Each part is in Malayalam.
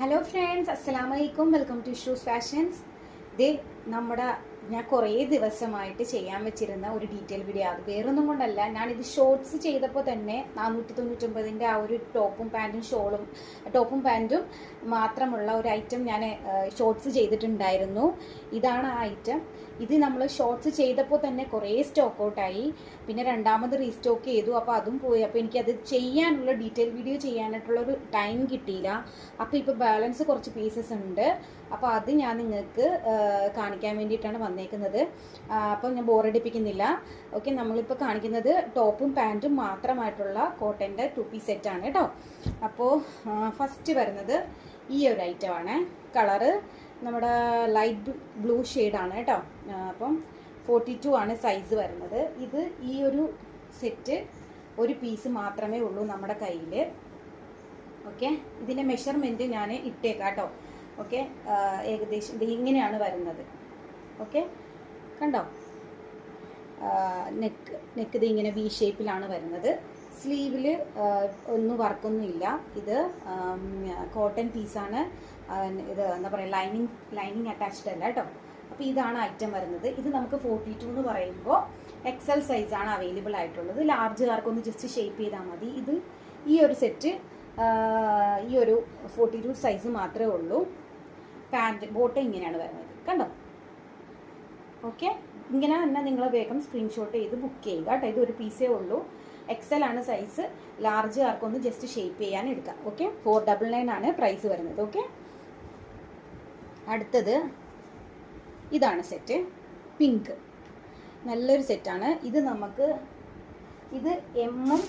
ഹലോ ഫ്രണ്ട്സ് അസ്സലാമു അലൈക്കും വെൽക്കം ടു ഷൂസ് ഫാഷൻസ് ഇത് നമ്മുടെ ഞാൻ കുറേ ദിവസമായിട്ട് ചെയ്യാൻ വെച്ചിരുന്ന ഒരു ഡീറ്റെയിൽ വീഡിയോ അത് വേറൊന്നും കൊണ്ടല്ല. ഞാനിത് ഷോർട്സ് ചെയ്തപ്പോൾ തന്നെ നാനൂറ്റി തൊണ്ണൂറ്റൊമ്പതിന്റെ ആ ഒരു ടോപ്പും പാന്റും ഷോളും ടോപ്പും പാന്റും മാത്രമുള്ള ഒരു ഐറ്റം ഞാൻ ഷോർട്സ് ചെയ്തിട്ടുണ്ടായിരുന്നു. ഇതാണ് ആ ഐറ്റം ഇത് നമ്മൾ ഷോർട്സ് ചെയ്തപ്പോൾ തന്നെ കുറേ സ്റ്റോക്ക് ഔട്ടായി പിന്നെ രണ്ടാമത് റീസ്റ്റോക്ക് ചെയ്തു. അപ്പോൾ അതും പോയി. അപ്പോൾ എനിക്കത് ചെയ്യാനുള്ള ഡീറ്റെയിൽ വീഡിയോ ചെയ്യാനായിട്ടുള്ളൊരു ടൈം കിട്ടിയില്ല. അപ്പോൾ ഇപ്പോൾ ബാലൻസ് കുറച്ച് പീസസ് ഉണ്ട്. അപ്പോൾ അത് ഞാൻ നിങ്ങൾക്ക് കാണിക്കാൻ വേണ്ടിയിട്ടാണ് വന്നേക്കുന്നത്. അപ്പോൾ ഞാൻ ബോറടിപ്പിക്കുന്നില്ല ഓക്കെ നമ്മളിപ്പോൾ കാണിക്കുന്നത് ടോപ്പും പാന്റും മാത്രമായിട്ടുള്ള കോട്ടന്റെ ടു പീസ് സെറ്റാണ് കേട്ടോ അപ്പോൾ ഫസ്റ്റ് വരുന്നത് ഈ ഒരു ഐറ്റമാണ് കളറ് നമ്മുടെ ലൈറ്റ് ബ്ലൂ ഷെയ്ഡാണ് കേട്ടോ. അപ്പം ഫോർട്ടി ടു ആണ് സൈസ് വരുന്നത്. ഇത് ഈ ഒരു സെറ്റ് ഒരു പീസ് മാത്രമേ ഉള്ളൂ നമ്മുടെ കയ്യിൽ ഓക്കെ ഇതിന്റെ മെഷർമെന്റ് ഞാൻ ഇട്ടേക്കാം കേട്ടോ. ഓക്കെ ഏകദേശം ഇങ്ങനെയാണ് വരുന്നത്. ഓക്കെ കണ്ടോ? നെക്ക് നെക്ക് ഇത് ഇങ്ങനെ വി ഷേപ്പിലാണ് വരുന്നത്. സ്ലീവിൽ ഒന്നും വർക്കൊന്നും ഇല്ല ഇത് കോട്ടൺ പീസാണ്. ഇത് എന്താ പറയുക ലൈനിങ് ലൈനിങ് അറ്റാച്ച്ഡ് അല്ല കേട്ടോ. അപ്പോൾ ഇതാണ് ഐറ്റം വരുന്നത്. ഇത് നമുക്ക് ഫോർട്ടി ടു എന്ന് പറയുമ്പോൾ എക്സൽ സൈസാണ് അവൈലബിൾ ആയിട്ടുള്ളത്. ലാർജുകാർക്കൊന്ന് ജസ്റ്റ് ഷേപ്പ് ചെയ്താൽ മതി. ഇത് ഈ ഒരു സെറ്റ് ഈ ഒരു ഫോർട്ടി ടു സൈസ് മാത്രമേ ഉള്ളൂ. പാന്റ് ബോട്ട് ഇങ്ങനെയാണ് വരുന്നത്. കണ്ടോ? ഓക്കെ? ഇങ്ങനെ തന്നെ നിങ്ങൾ വേഗം സ്ക്രീൻഷോട്ട് ചെയ്ത് ബുക്ക് ചെയ്യുക കേട്ടോ. ഇത് ഒരു പീസേ ഉള്ളൂ. എക്സൽ ആണ് സൈസ് ലാർജ് ആർക്കൊന്ന് ജസ്റ്റ് ഷേപ്പ് ചെയ്യാൻ എടുക്കാം. ഓക്കെ ഫോർ ഡബിൾ നയൻ ആണ് പ്രൈസ് വരുന്നത്. ഓക്കെ അടുത്തത് ഇതാണ് സെറ്റ് പിങ്ക് നല്ലൊരു സെറ്റാണ് ഇത് നമുക്ക് ഇത് എമ്മും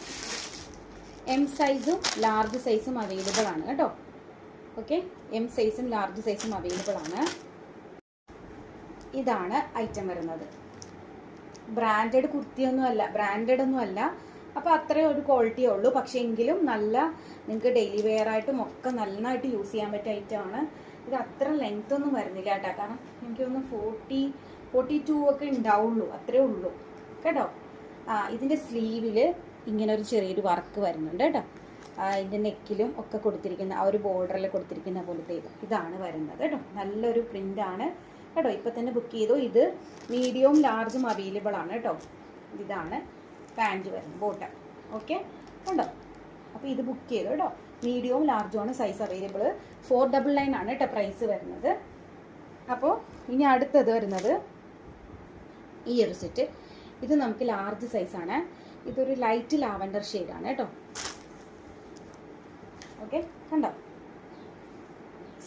എം സൈസും ലാർജ് സൈസും അവൈലബിൾ ആണ് കേട്ടോ. ഓക്കെ എം സൈസും ലാർജ് സൈസും അവൈലബിൾ ആണ്. ഇതാണ് ഐറ്റം വരുന്നത്. ബ്രാൻഡഡ് കുർത്തിയൊന്നും അല്ല ബ്രാൻഡഡ് ഒന്നും അല്ല അപ്പോൾ അത്രയും ഒരു ക്വാളിറ്റിയേ ഉള്ളൂ. പക്ഷേ എങ്കിലും നല്ല നിങ്ങൾക്ക് ഡെയിലി വെയർ ആയിട്ടും ഒക്കെ നന്നായിട്ട് യൂസ് ചെയ്യാൻ പറ്റിയ ഐറ്റമാണ് ഇത് അത്ര ലെങ്ത് ഒന്നും വരുന്നില്ല കേട്ടോ. കാരണം എനിക്ക് തോന്നുന്നു ഫോർട്ടി ഫോർട്ടി ടു ഒക്കെ ഉണ്ടാവുള്ളൂ. അത്രേ ഉള്ളൂ. കേട്ടോ? ആ ഇതിന്റെ സ്ലീവിൽ ഇങ്ങനെ ഒരു ചെറിയൊരു വർക്ക് വരുന്നുണ്ട് കേട്ടോ. ഇതിന്റെ നെക്കിലും ഒക്കെ കൊടുത്തിരിക്കുന്ന ആ ഒരു ബോർഡറിൽ കൊടുത്തിരിക്കുന്ന പോലത്തെ ഇത്. ഇതാണ് വരുന്നത് കേട്ടോ. നല്ലൊരു പ്രിന്റാണ് കേട്ടോ ഇപ്പം തന്നെ ബുക്ക് ചെയ്തു. ഇത് മീഡിയവും ലാർജും അവൈലബിൾ ആണ് കേട്ടോ. ഇതാണ്. പാന്റ് വരുന്നത് ബോട്ടം. ഓക്കെ? ഉണ്ടോ അപ്പോൾ ഇത് ബുക്ക് ചെയ്തു കേട്ടോ. മീഡിയവും ലാർജുമാണ് size available four double nine ആണ് കേട്ടോ പ്രൈസ് വരുന്നത്. അപ്പോൾ ഇനി അടുത്തത് വരുന്നത് ഈ ഒരു സെറ്റ് ഇത് നമുക്ക് ലാർജ് സൈസാണ് ഇതൊരു ലൈറ്റ് ലാവൻഡർ ആണ് കേട്ടോ ഓക്കെ? കണ്ടോ?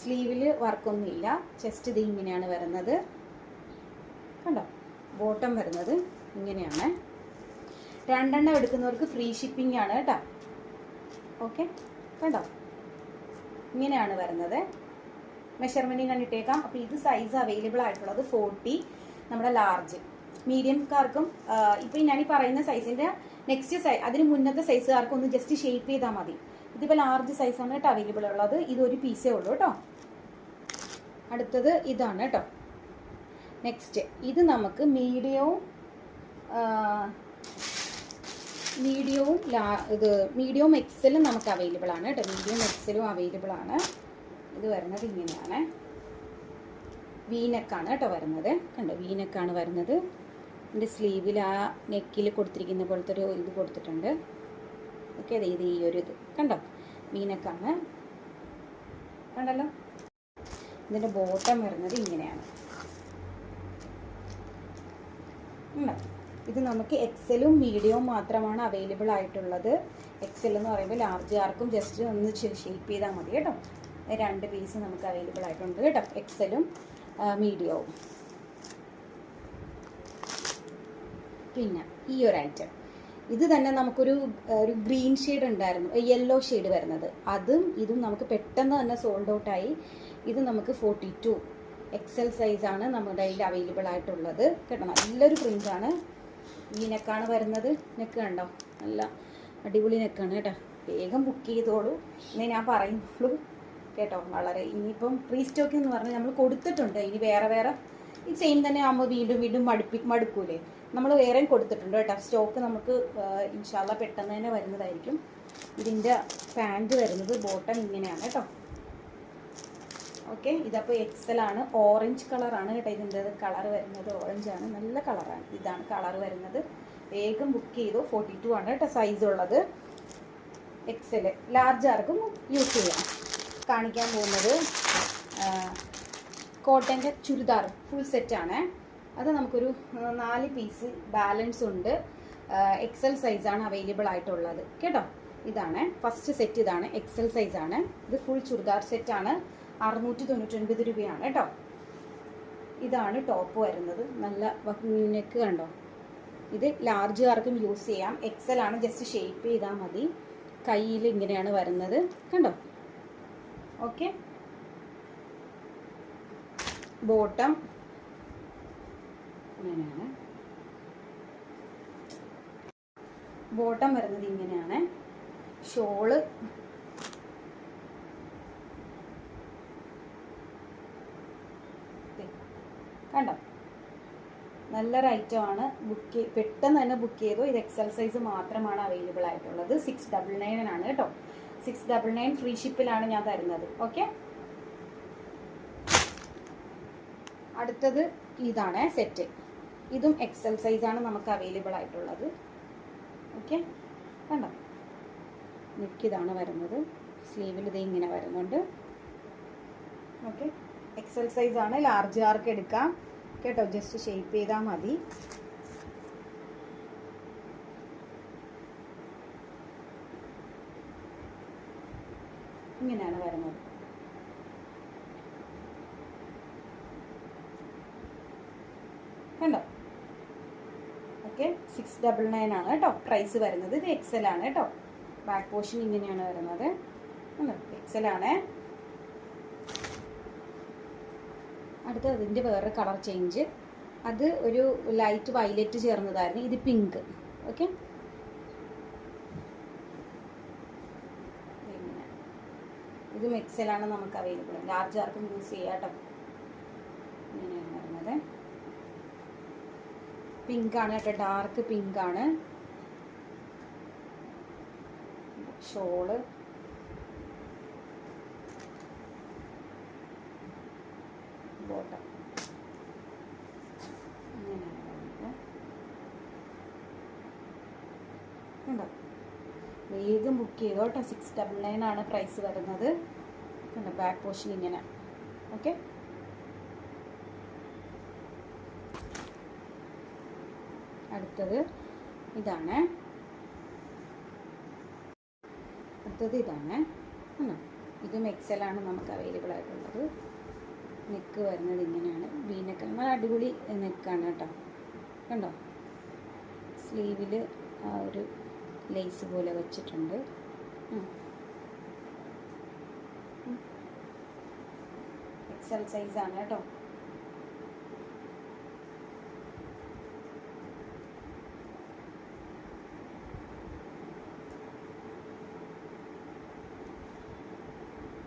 സ്ലീവിൽ വർക്കൊന്നുമില്ല ചെസ്റ്റ് ഇത് ഇങ്ങനെയാണ് വരുന്നത്. കണ്ടോ? ബോട്ടം വരുന്നത് ഇങ്ങനെയാണ്. രണ്ടെണ്ണം എടുക്കുന്നവർക്ക് ഫ്രീ ഷിപ്പിംഗ് ആണ് കേട്ടോ. ഓക്കെ കണ്ടോ? ഇങ്ങനെയാണ് വരുന്നത്. മെഷർമെന്റും കണ്ടിട്ടേക്കാം അപ്പോൾ ഇത് സൈസ് അവൈലബിൾ ആയിട്ടുള്ളത് ഫോർട്ടി നമ്മുടെ ലാർജ് മീഡിയംകാർക്കും ഇപ്പോൾ ഞാൻ ഈ പറയുന്ന സൈസിന്റെ നെക്സ്റ്റ് സൈസ് അതിന് മുന്നത്തെ സൈസുകാർക്കും ഒന്ന് ജസ്റ്റ് ഷേപ്പ് ചെയ്താൽ മതി. ഇതിപ്പോൾ ലാർജ് സൈസാണ് കേട്ടോ അവൈലബിൾ ഉള്ളത്. ഇതൊരു പീസേ ഉള്ളൂ കേട്ടോ. അടുത്തത് ഇതാണ് കേട്ടോ. നെക്സ്റ്റ് ഇത് നമുക്ക് മീഡിയവും മീഡിയവും ലാ ഇത് മീഡിയവും എക്സലും നമുക്ക് അവൈലബിൾ ആണ് കേട്ടോ. മീഡിയം എക്സലും അവൈലബിൾ ആണ്. ഇത് വരുന്നത് ഇങ്ങനെയാണ്. വീനക്കാണ് കേട്ടോ വരുന്നത്. കണ്ടോ വീനക്കാണ് വരുന്നത്. എന്റെ സ്ലീവിൽ ആ നെക്കിൽ കൊടുത്തിരിക്കുന്ന പോലത്തെ ഒരു ഇത് കൊടുത്തിട്ടുണ്ട്. ഓക്കെ അതെ ഇത് ഈ ഒരു ഇത്. കണ്ടോ? വീനക്കാണ് കണ്ടല്ലോ? ഇതിന്റെ ബോട്ടം വരുന്നത് ഇങ്ങനെയാണ്. ഉണ്ടോ ഇത് നമുക്ക് എക്സലും മീഡിയവും മാത്രമാണ് അവൈലബിൾ ആയിട്ടുള്ളത്. എക്സൽ എന്ന് പറയുമ്പോൾ ലാർജ് ആർക്കും ജസ്റ്റ് ഒന്ന് ഷേപ്പ് ചെയ്താൽ മതി കേട്ടോ. രണ്ട് പീസ് നമുക്ക് അവൈലബിൾ ആയിട്ടുണ്ട് കേട്ടോ. എക്സലും മീഡിയവും പിന്നെ ഈ ഒരു ഐറ്റം ഇത് തന്നെ നമുക്കൊരു ഒരു ഗ്രീൻ ഷെയ്ഡ് ഉണ്ടായിരുന്നു. യെല്ലോ ഷെയ്ഡ് വരുന്നത്. അതും ഇതും നമുക്ക് പെട്ടെന്ന് തന്നെ സോൾഡ് ഔട്ടായി ഇത് നമുക്ക് ഫോർട്ടി ടു എക്സൽ സൈസാണ് നമ്മുടെ കയ്യിൽ അവൈലബിൾ ആയിട്ടുള്ളത്. കേട്ടോ നല്ലൊരു പ്രിന്റാണ് ഈ നെക്കാണ് വരുന്നത്. നെക്ക് കണ്ടോ? നല്ല അടിപൊളി നെക്കാണ് കേട്ടോ. വേഗം ബുക്ക് ചെയ്തോളൂ. എന്നേ ഞാൻ പറയുന്നുള്ളൂ കേട്ടോ. വളരെ ഇനിയിപ്പം റീസ്റ്റോക്ക് എന്ന് പറഞ്ഞാൽ നമ്മൾ കൊടുത്തിട്ടുണ്ട്. ഇനി വേറെ വേറെ ഈ സെയിം തന്നെ ആകുമ്പോൾ വീണ്ടും വീണ്ടും മടുപ്പി മടുക്കൂലേ. നമ്മൾ വേറെയും കൊടുത്തിട്ടുണ്ട് കേട്ടോ. സ്റ്റോക്ക് നമുക്ക് ഇൻഷാല്ല പെട്ടെന്ന് തന്നെ വരുന്നതായിരിക്കും. ഇതിന്റെ പാന്റ് വരുന്നത് ബോട്ടം ഇങ്ങനെയാണ് കേട്ടോ. ഓക്കെ? ഇതപ്പോൾ എക്സലാണ് ഓറഞ്ച് കളറാണ് കേട്ടോ ഇതിന്റെ കളർ വരുന്നത് ഓറഞ്ച് ആണ്. നല്ല കളറാണ് ഇതാണ് കളർ വരുന്നത്. വേഗം ബുക്ക് ചെയ്തു? ഫോർട്ടി ടു ആണ് കേട്ടോ സൈസ് ഉള്ളത്. എക്സൽ ലാർജ് ആർക്കും യൂസ് ചെയ്യാം. കാണിക്കാൻ പോകുന്നത് കോട്ടന്റെ ചുരിദാർ. ഫുൾ സെറ്റാണ് അത് നമുക്കൊരു നാല് പീസ് ബാലൻസ് ഉണ്ട്. എക്സൽ സൈസാണ് അവൈലബിൾ ആയിട്ടുള്ളത്. കേട്ടോ? ഇതാണ്. ഫസ്റ്റ് സെറ്റ് ഇതാണ്. എക്സൽ സൈസാണ് ഇത് ഫുൾ ചുരിദാർ സെറ്റാണ് അറുന്നൂറ്റി തൊണ്ണൂറ്റൊൻപത് രൂപയാണ് കേട്ടോ. ഇതാണ് ടോപ്പ് വരുന്നത്. നല്ല നെക്ക് കണ്ടോ. ഇത് ലാർജ് ആർക്കും യൂസ് ചെയ്യാം. എക്സൽ ആണ് ജസ്റ്റ് ഷേപ്പ് ചെയ്താൽ മതി. കയ്യിൽ ഇങ്ങനെയാണ് വരുന്നത്. കണ്ടോ? ഓക്കെ ബോട്ടം ഇങ്ങനെയാണ്. ബോട്ടം വരുന്നത് ഇങ്ങനെയാണ്. ഷോൾ ദേ, കണ്ടോ നല്ലൊരു ഐറ്റമാണ് ബുക്ക് പെട്ടെന്ന് തന്നെ ബുക്ക് ചെയ്തു. ഇത് എക്സൽ സൈസ് മാത്രമാണ് അവൈലബിൾ ആയിട്ടുള്ളത്. സിക്സ് ഡബിൾ നയൻ ആണ് കേട്ടോ. സിക്സ് ഡബിൾ നയൻ ഫ്രീ ഷിപ്പിലാണ് ഞാൻ തരുന്നത്. ഓക്കെ അടുത്തത് ഇതാണ് സെറ്റ് ഇതും എക്സൽ സൈസാണ് നമുക്ക് അവൈലബിൾ ആയിട്ടുള്ളത്. ഓക്കെ കണ്ടോ? നെക്ക് ഇതാണ് വരുന്നത്. സ്ലീവിൽ ഇത് ഇങ്ങനെ വരുന്നുണ്ട്. ഓക്കെ എക്സൽ സൈസാണ് ലാർജ് ആർക്ക് എടുക്കാം? കേട്ടോ ജസ്റ്റ് ഷെയ്പ്പ് ചെയ്താൽ മതി. ഇങ്ങനെയാണ് വരുന്നത്. കണ്ടോ? ഓക്കെ സിക്സ് ഡബിൾ നയൻ ആണ് കേട്ടോ. പ്രൈസ് വരുന്നത് ഇത് എക്സൽ ആണ് കേട്ടോ. ബാക്ക് പോർഷൻ ഇങ്ങനെയാണ് വരുന്നത്. എക്സൽ ആണ്. അടുത്ത അതിന്റെ വേറെ കളർ ചേഞ്ച്. അത് ഒരു ലൈറ്റ് വയലറ്റ് ചേർന്നതായിരുന്നു. ഇത് പിങ്ക് ഓക്കെ ഇത് മിക്സിലാണ് നമുക്ക് അവൈലബിൾ ലാർജ് ആർക്കും യൂസ് ചെയ്യാട്ടോ. ഇങ്ങനെയാണ് വരുന്നത്. പിങ്കാണ് കേട്ടോ. ഡാർക്ക് പിങ്കാണ് ഷോൾ ബോട്ടം ഇങ്ങനെയാണ് വരുന്നത് കണ്ടോ വേഗം ബുക്ക് ചെയ്തോ കേട്ടോ. സിക്സ് ഡബിൾ നയൻ ആണ് പ്രൈസ് വരുന്നത്. കണ്ടോ ബാക്ക് പോർഷൻ ഇങ്ങനെ. ഓക്കെ അടുത്തത് ഇതാണ്. അടുത്തത് ഇതാണ്. ഇതും എക്സലാണ് നമുക്ക് അവൈലബിൾ ആയിട്ടുള്ളത്. നെക്ക് വരുന്നത് ഇങ്ങനെയാണ്. വി നെക്ക് നല്ല അടിപൊളി നെക്കാണ് കേട്ടോ. കണ്ടോ? സ്ലീവിൽ ആ ഒരു ലേസ് പോലെ വെച്ചിട്ടുണ്ട്. എക്സൽ സൈസാണ് കേട്ടോ.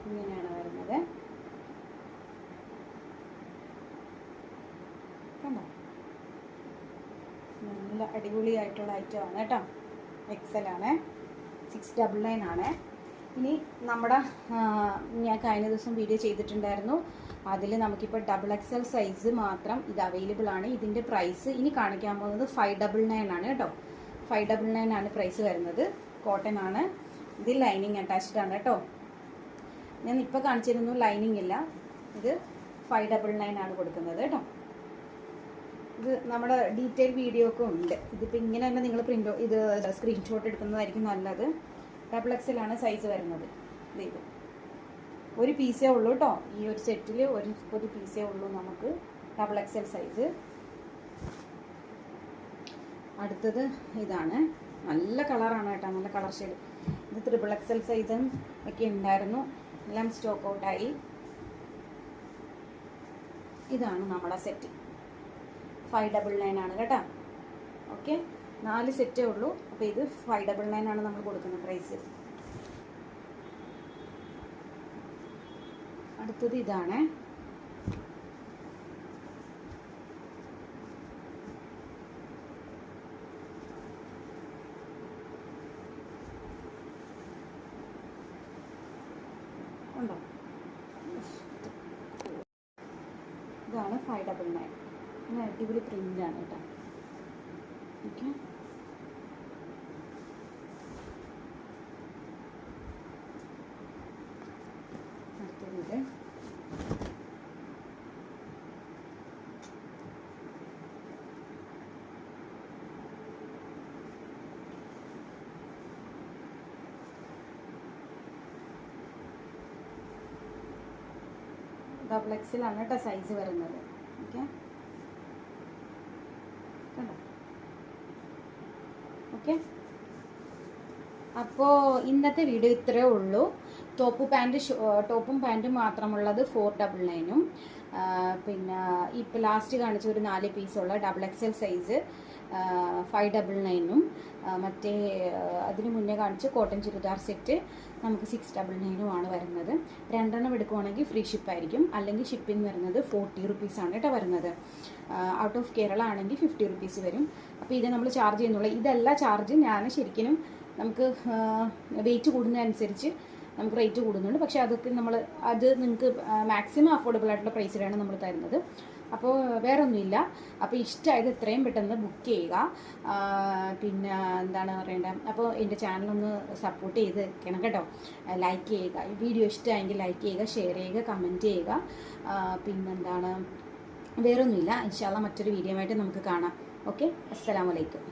ഇങ്ങനെയാണ് വരുന്നത്. കണ്ടോ? നല്ല അടിപൊളിയായിട്ടുള്ള ഐറ്റമാണ് കേട്ടോ. എക്സൽ ആണ്. സിക്സ് ഡബിൾ നയൻ ആണ്. ഇനി നമ്മുടെ ഞാൻ കഴിഞ്ഞ ദിവസം വീഡിയോ ചെയ്തിട്ടുണ്ടായിരുന്നു. അതിൽ നമുക്കിപ്പോൾ ഡബിൾ എക്സൽ സൈസ് മാത്രം ഇത് അവൈലബിൾ ആണ്. ഇതിന്റെ പ്രൈസ് ഇനി കാണിക്കാൻ പോകുന്നത് ഫൈവ് ഡബിൾ നയൻ ആണ് കേട്ടോ. ഫൈവ് ഡബിൾ നയൻ ആണ് പ്രൈസ് വരുന്നത്. കോട്ടൺ ആണ്. ഇത് ലൈനിങ് അറ്റാച്ച്ഡ് ആണ് കേട്ടോ. ഞാൻ ഇപ്പോൾ കാണിച്ചിരുന്നു ലൈനിങ് ഇല്ല. ഇത് ഫൈവ് ഡബിൾ നയൻ ആണ് കൊടുക്കുന്നത് കേട്ടോ. ഇത് നമ്മുടെ ഡീറ്റെയിൽ വീഡിയോ ഒക്കെ ഉണ്ട്. ഇതിപ്പോൾ ഇങ്ങനെ തന്നെ നിങ്ങൾ പ്രിന്റ് ഇത് സ്ക്രീൻഷോട്ട് എടുക്കുന്നതായിരിക്കും നല്ലത്. ഡബിൾ എക്സിലാണ് സൈസ് വരുന്നത്. ഇത്. ഒരു പീസേ ഉള്ളൂ കേട്ടോ ഈ ഒരു സെറ്റിൽ ഒരു ഒരു പീസേ ഉള്ളൂ നമുക്ക് ഡബിൾ എക്സൽ സൈസ് അടുത്തത് ഇതാണ്. നല്ല കളറാണ് കേട്ടോ. നല്ല കളർ ഷെയ്ഡ് ഇത് ത്രിബിൾ എക്സൽ സൈസും ഒക്കെ ഉണ്ടായിരുന്നു. എല്ലാം സ്റ്റോക്ക് ഔട്ടായി ഇതാണ് നമ്മുടെ സെറ്റ് ഫൈവ് ഡബിൾ നയൻ ആണ് കേട്ടോ. ഓക്കെ നാല് സെറ്റേ ഉള്ളൂ. അപ്പോൾ ഇത് ഫൈവ് ഡബിൾ നയൻ ആണ് നമ്മൾ കൊടുക്കുന്ന പ്രൈസ് അടുത്തത് ഇതാണ്. ഉണ്ടോ? ഫൈവ് ഡബിൾ നയൻ നല്ല അടിപൊളി പ്രിന്റാണ് കേട്ടോ. ഓക്കെ അടുത്തത് ഡബിൾ എക്സിലാണ് കേട്ടോ സൈസ് വരുന്നത് ഓക്കെ കണ്ടോ ഓക്കെ. അപ്പോൾ ഇന്നത്തെ വീഡിയോ ഇത്രയേ ഉള്ളൂ. ടോപ്പ് പാന്റ് ടോപ്പും പാന്റും മാത്രമുള്ളത് ഫോർ ഡബിൾ നയനും. പിന്നെ ഇപ്പോൾ ലാസ്റ്റ് കാണിച്ച ഒരു നാല് പീസുള്ള double X L size five double നയനും മറ്റേ അതിന് മുന്നേ കാണിച്ച് കോട്ടൺ ചുരിദാർ സെറ്റ് നമുക്ക് സിക്സ് ഡബിൾ ആണ് വരുന്നത്. രണ്ടെണ്ണം എടുക്കുവാണെങ്കിൽ ഫ്രീ ഷിപ്പായിരിക്കും അല്ലെങ്കിൽ ഷിപ്പിംഗ് വരുന്നത് ഫോർട്ടി റുപ്പീസാണ് കേട്ടോ വരുന്നത്. ഔട്ട് ഓഫ് കേരള ആണെങ്കിൽ ഫിഫ്റ്റി റുപ്പീസ് വരും. അപ്പോൾ ഇത് നമ്മൾ ചാർജ് ചെയ്യുന്നുള്ളൂ. ഇതല്ല ചാർജ് ഞാൻ ശരിക്കും നമുക്ക് വെയിറ്റ് കൂടുന്നതനുസരിച്ച് നമുക്ക് റേറ്റ് കൂടുന്നുണ്ട്. പക്ഷേ അതൊക്കെ നമ്മൾ അത് നിങ്ങൾക്ക് മാക്സിമം അഫോർഡബിൾ ആയിട്ടുള്ള പ്രൈസിലാണ് നമ്മൾ തരുന്നത്. അപ്പോൾ വേറെ ഒന്നുമില്ല അപ്പോൾ ഇഷ്ടമായത് എത്രയും പെട്ടെന്ന് ബുക്ക് ചെയ്യുക. പിന്നെ എന്താണ് പറയേണ്ടത് അപ്പോൾ എന്റെ ചാനലൊന്ന് സപ്പോർട്ട് ചെയ്ത് വെക്കണം കേട്ടോ. ലൈക്ക് ചെയ്യുക. വീഡിയോ ഇഷ്ടമായെങ്കിൽ ലൈക്ക് ചെയ്യുക ഷെയർ ചെയ്യുക കമന്റ് ചെയ്യുക. പിന്നെന്താണ് വേറൊന്നുമില്ല. ഇൻഷാല്ല മറ്റൊരു വീഡിയോ ആയിട്ട് നമുക്ക് കാണാം. ഓക്കെ അസ്സലാമലൈക്കും